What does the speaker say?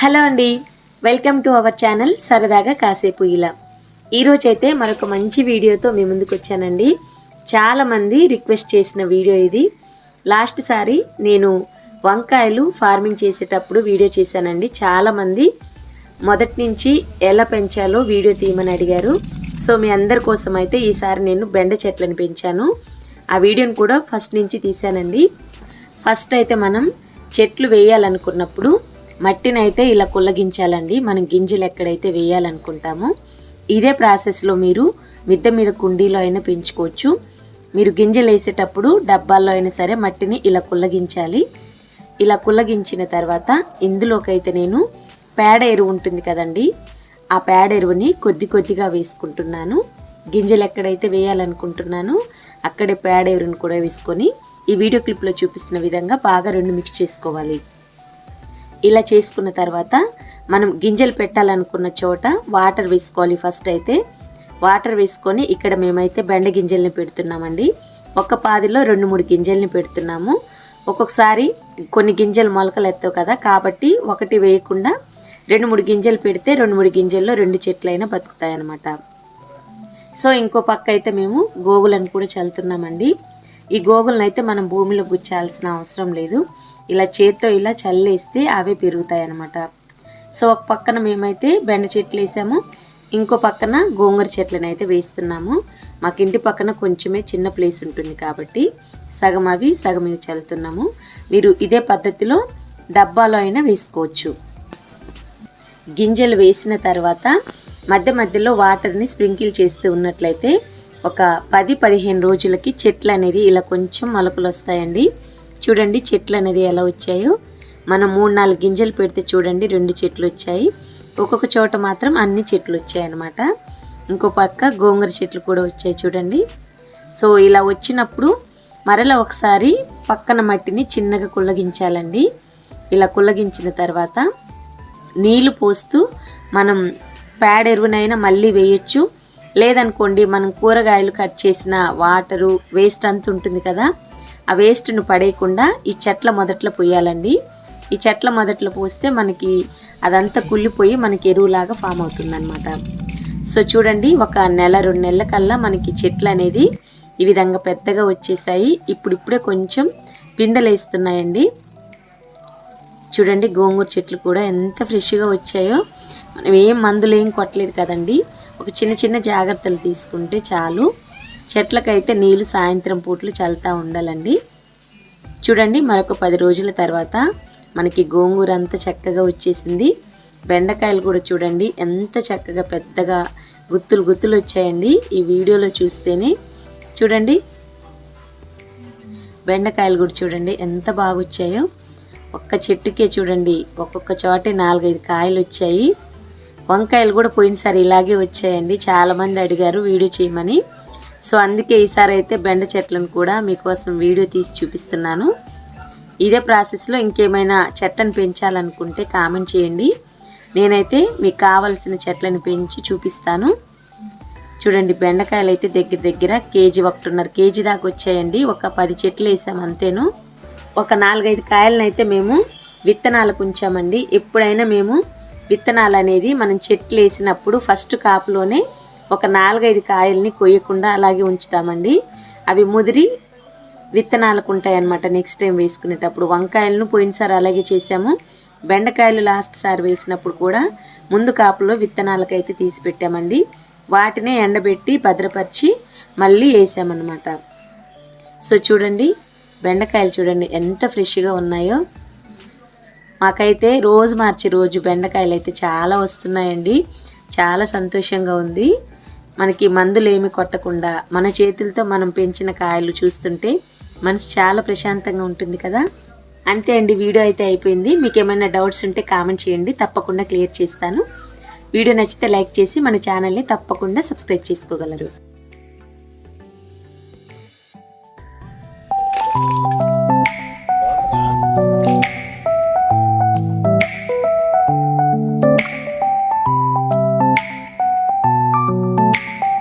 Hello అండి. Welcome to our channel సరదాగా కాసేపు ఇలా. ఈరోజైతే మరొక మంచి వీడియోతో మీ ముందుకు వచ్చానండి. చాలామంది రిక్వెస్ట్ చేసిన వీడియో ఇది. లాస్ట్ సారి నేను వంకాయలు ఫార్మింగ్ చేసేటప్పుడు వీడియో చేశానండి. చాలామంది మొదటి నుంచి ఎలా పెంచాలో వీడియో తీయమని అడిగారు. సో మీ అందరి కోసం అయితే ఈసారి నేను బెండ చెట్లను పెంచాను. ఆ వీడియోని కూడా ఫస్ట్ నుంచి తీశానండి. ఫస్ట్ అయితే మనం చెట్లు వేయాలనుకున్నప్పుడు మట్టినైతే ఇలా కుల్లగించాలండి మనం గింజలు ఎక్కడైతే వేయాలనుకుంటామో ఇదే ప్రాసెస్లో మీరు మిద్దె మీద కుండీలో అయినా పెంచుకోవచ్చు. మీరు గింజలు వేసేటప్పుడు డబ్బాల్లో అయినా సరే మట్టిని ఇలా కుల్లగించాలి ఇలా కుల్లగించిన తర్వాత ఇందులోకైతే నేను పేడ ఎరువు ఉంటుంది కదండి ఆ పేడ ఎరువుని కొద్ది కొద్దిగా వేసుకుంటున్నాను. గింజలు ఎక్కడైతే వేయాలనుకుంటున్నాను అక్కడే పేడ ఎరువుని కూడా వేసుకొని ఈ వీడియో క్లిప్లో చూపిస్తున్న విధంగా బాగా రెండు మిక్స్ చేసుకోవాలి. ఇలా చేసుకున్న తర్వాత మనం గింజలు పెట్టాలనుకున్న చోట వాటర్ వేసుకోవాలి ఫస్ట్ అయితే. వాటర్ వేసుకొని ఇక్కడ మేమైతే బెండ గింజల్ని పెడుతున్నామండి. ఒక పాదిలో రెండు మూడు గింజల్ని పెడుతున్నాము. ఒక్కొక్కసారి కొన్ని గింజలు మొలకలు ఎత్తావు కదా కాబట్టి ఒకటి వేయకుండా రెండు మూడు గింజలు పెడితే రెండు మూడు గింజల్లో రెండు చెట్లైనా బతుకుతాయి అన్నమాట సో ఇంకో పక్క అయితే మేము గోగులను కూడా చల్లుతున్నామండి. ఈ గోగులను అయితే మనం భూమిలో గుచ్చాల్సిన అవసరం లేదు. ఇలా చేత్తో ఇలా చల్లేస్తే అవే పెరుగుతాయి అన్నమాట సో ఒక పక్కన మేమైతే బెండ చెట్లు వేసాము. ఇంకో పక్కన గోంగూర చెట్లను అయితే వేస్తున్నాము. మాకు ఇంటి పక్కన కొంచెమే చిన్న ప్లేస్ ఉంటుంది కాబట్టి సగం అవి సగం ఇవి చల్లుతున్నాము. మీరు ఇదే పద్ధతిలో డబ్బాలో అయినా వేసుకోవచ్చు. గింజలు వేసిన తర్వాత మధ్య మధ్యలో వాటర్ని స్ప్రింకిల్ చేస్తూ ఉన్నట్లయితే ఒక పది పదిహేను రోజులకి చెట్లు అనేది ఇలా కొంచెం మొలకలు వస్తాయండి. చూడండి చెట్లు అనేది ఎలా వచ్చాయో. మనం మూడు నాలుగు గింజలు పెడితే చూడండి రెండు చెట్లు వచ్చాయి. ఒక్కొక్క చోట మాత్రం అన్ని చెట్లు వచ్చాయన్నమాట. ఇంకో పక్క గోంగూర చెట్లు కూడా వచ్చాయి చూడండి. సో ఇలా వచ్చినప్పుడు మరలా ఒకసారి పక్కన మట్టిని చిన్నగా కుల్లగించాలండి ఇలా కుల్లగించిన తర్వాత నీళ్ళు పోస్తూ మనం పేడ ఎరువునైనా మళ్ళీ వేయొచ్చు. లేదనుకోండి మనం కూరగాయలు కట్ చేసిన వాటరు వేస్ట్ అంత ఉంటుంది కదా. ఆ వేస్ట్ను పడేయకుండా ఈ చెట్ల మొదట్లో పోయాలండి. ఈ చెట్ల మొదట్లో పోస్తే మనకి అదంతా కుళ్ళిపోయి మనకి ఎరువులాగా ఫామ్ అవుతుందన్నమాట. సో చూడండి ఒక నెల రెండు నెలల కల్లా మనకి చెట్లు అనేది ఈ విధంగా పెద్దగా వచ్చేసాయి. ఇప్పుడిప్పుడే కొంచెం పిందెలేస్తున్నాయండి చూడండి గోంగూర చెట్లు కూడా ఎంత ఫ్రెష్గా వచ్చాయో. మనం ఏం మందులు ఏం కొట్టలేదు కదండి. ఒక చిన్న చిన్న జాగ్రత్తలు తీసుకుంటే చాలు. చెట్లకైతే నీళ్ళు సాయంత్రం పూట్లు చల్లుతూ ఉండాలండి. చూడండి మరొక పది రోజుల తర్వాత మనకి గోంగూర అంత చక్కగా వచ్చేసింది. బెండకాయలు కూడా చూడండి ఎంత చక్కగా పెద్దగా గుత్తులు గుత్తులు వచ్చాయండి ఈ వీడియోలో చూస్తేనే. చూడండి బెండకాయలు కూడా చూడండి ఎంత బాగా వచ్చాయో. ఒక్క చెట్టుకే చూడండి ఒక్కొక్క చోటే నాలుగైదు కాయలు వచ్చాయి. వంకాయలు కూడా పోయినసారి ఇలాగే వచ్చాయండి. చాలామంది అడిగారు వీడియో చేయమని. సో అందుకే ఈసారి అయితే బెండ చెట్లను కూడా మీకోసం వీడియో తీసి చూపిస్తున్నాను. ఇదే ప్రాసెస్లో ఇంకేమైనా చెట్లను పెంచాలనుకుంటే కామెంట్ చేయండి. నేనైతే మీకు కావలసిన చెట్లను పెంచి చూపిస్తాను. చూడండి బెండకాయలు అయితే దగ్గర దగ్గర కేజీ ఒకటిన్నర కేజీ దాకా వచ్చాయండి. ఒక పది చెట్లు వేసాం అంతేను. ఒక నాలుగైదు కాయలను అయితే మేము విత్తనాలకు ఉంచామండి ఎప్పుడైనా మేము విత్తనాలు అనేది మనం చెట్లు వేసినప్పుడు ఫస్ట్ కాపులోనే ఒక నాలుగైదు కాయల్ని కొయ్యకుండా అలాగే ఉంచుతామండి. అవి ముదిరి విత్తనాలకు ఉంటాయి అన్నమాట నెక్స్ట్ టైం వేసుకునేటప్పుడు వంకాయలను పోయినసారి అలాగే చేసాము బెండకాయలు లాస్ట్ సారి వేసినప్పుడు కూడా ముందు కాపులో విత్తనాలకైతే తీసి పెట్టామండి. వాటినే ఎండబెట్టి భద్రపరిచి మళ్ళీ వేసామన్నమాట. సో చూడండి బెండకాయలు చూడండి ఎంత ఫ్రెష్గా ఉన్నాయో. మాకైతే రోజు మార్చి రోజు బెండకాయలు అయితే చాలా వస్తున్నాయండి. చాలా సంతోషంగా ఉంది. మనకి మందులు ఏమి కొట్టకుండా మన చేతులతో మనం పెంచిన కాయలు చూస్తుంటే మనసు చాలా ప్రశాంతంగా ఉంటుంది కదా? అంతే అండి వీడియో అయితే అయిపోయింది. మీకు ఏమైనా డౌట్స్ ఉంటే కామెంట్ చేయండి. తప్పకుండా క్లియర్ చేస్తాను. వీడియో నచ్చితే లైక్ చేసి మన ఛానల్ని తప్పకుండా సబ్స్క్రైబ్ చేసుకోగలరు.